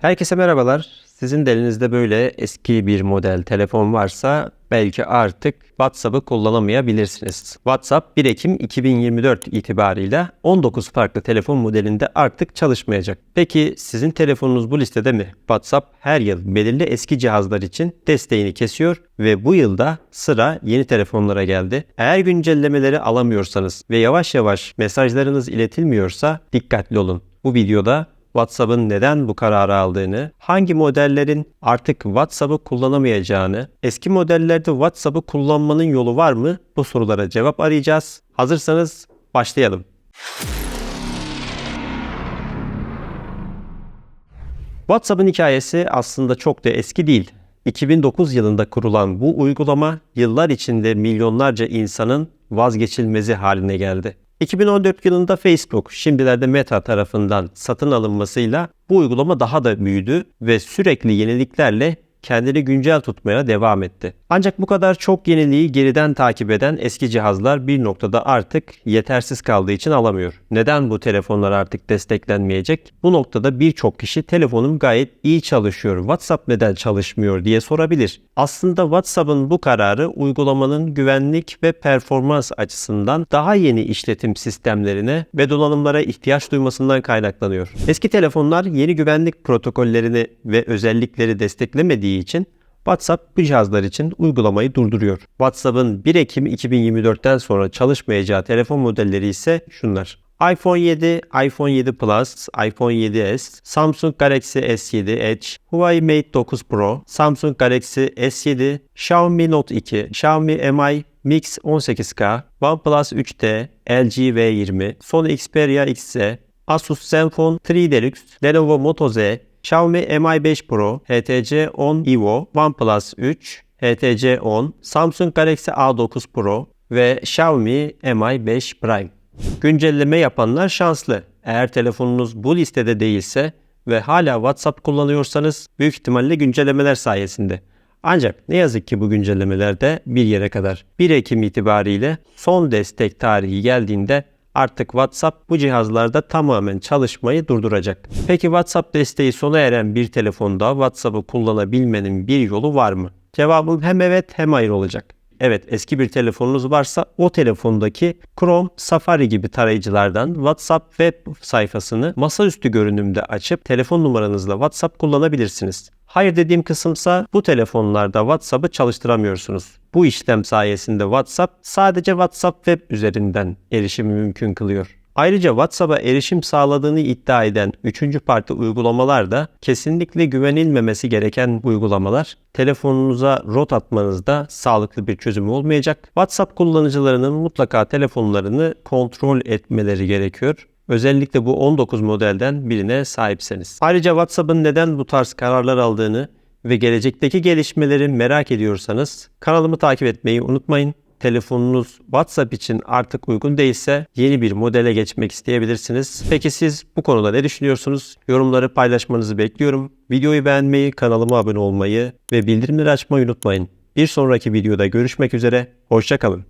Herkese merhabalar. Sizin de elinizde böyle eski bir model telefon varsa belki artık WhatsApp'ı kullanamayabilirsiniz. WhatsApp 1 Ekim 2024 itibarıyla 19 farklı telefon modelinde artık çalışmayacak. Peki sizin telefonunuz bu listede mi? WhatsApp her yıl belirli eski cihazlar için desteğini kesiyor ve bu yılda sıra yeni telefonlara geldi. Eğer güncellemeleri alamıyorsanız ve yavaş yavaş mesajlarınız iletilmiyorsa dikkatli olun. Bu videoda WhatsApp'ın neden bu kararı aldığını, hangi modellerin artık WhatsApp'ı kullanamayacağını, eski modellerde WhatsApp'ı kullanmanın yolu var mı? Bu sorulara cevap arayacağız. Hazırsanız başlayalım. WhatsApp'ın hikayesi aslında çok da eski değil. 2009 yılında kurulan bu uygulama yıllar içinde milyonlarca insanın vazgeçilmezi haline geldi. 2014 yılında Facebook, şimdilerde Meta tarafından satın alınmasıyla bu uygulama daha da büyüdü ve sürekli yeniliklerle kendini güncel tutmaya devam etti. Ancak bu kadar çok yeniliği geriden takip eden eski cihazlar bir noktada artık yetersiz kaldığı için alamıyor. Neden bu telefonlar artık desteklenmeyecek? Bu noktada birçok kişi telefonum gayet iyi çalışıyor, WhatsApp neden çalışmıyor diye sorabilir. Aslında WhatsApp'ın bu kararı uygulamanın güvenlik ve performans açısından daha yeni işletim sistemlerine ve donanımlara ihtiyaç duymasından kaynaklanıyor. Eski telefonlar yeni güvenlik protokollerini ve özellikleri desteklemediği için WhatsApp bu cihazlar için uygulamayı durduruyor. WhatsApp'ın 1 Ekim 2024'ten sonra çalışmayacağı telefon modelleri ise şunlar. iPhone 7, iPhone 7 Plus, iPhone 7s, Samsung Galaxy S7 Edge, Huawei Mate 9 Pro, Samsung Galaxy S7, Xiaomi Note 2, Xiaomi Mi Mix 18K, OnePlus 3T, LG V20, Sony Xperia XZ, Asus Zenfone 3 Deluxe, Lenovo Moto Z, Xiaomi Mi 5 Pro, HTC 10 Evo, OnePlus 3, HTC 10, Samsung Galaxy A9 Pro ve Xiaomi Mi 5 Prime. Güncelleme yapanlar şanslı. Eğer telefonunuz bu listede değilse ve hala WhatsApp kullanıyorsanız büyük ihtimalle güncellemeler sayesinde. Ancak ne yazık ki bu güncellemeler de bir yere kadar. 1 Ekim itibariyle son destek tarihi geldiğinde artık WhatsApp bu cihazlarda tamamen çalışmayı durduracak. Peki WhatsApp desteği sona eren bir telefonda WhatsApp'ı kullanabilmenin bir yolu var mı? Cevabım hem evet hem hayır olacak. Evet eski bir telefonunuz varsa o telefondaki Chrome, Safari gibi tarayıcılardan WhatsApp web sayfasını masaüstü görünümde açıp telefon numaranızla WhatsApp kullanabilirsiniz. Hayır dediğim kısımsa bu telefonlarda WhatsApp'ı çalıştıramıyorsunuz. Bu işlem sayesinde WhatsApp sadece WhatsApp web üzerinden erişimi mümkün kılıyor. Ayrıca WhatsApp'a erişim sağladığını iddia eden üçüncü parti uygulamalar da kesinlikle güvenilmemesi gereken uygulamalar. Telefonunuza rot atmanızda sağlıklı bir çözüm olmayacak. WhatsApp kullanıcılarının mutlaka telefonlarını kontrol etmeleri gerekiyor. Özellikle bu 19 modelden birine sahipseniz. Ayrıca WhatsApp'ın neden bu tarz kararlar aldığını ve gelecekteki gelişmeleri merak ediyorsanız kanalımı takip etmeyi unutmayın. Telefonunuz WhatsApp için artık uygun değilse yeni bir modele geçmek isteyebilirsiniz. Peki siz bu konuda ne düşünüyorsunuz? Yorumları paylaşmanızı bekliyorum. Videoyu beğenmeyi, kanalıma abone olmayı ve bildirimleri açmayı unutmayın. Bir sonraki videoda görüşmek üzere. Hoşçakalın.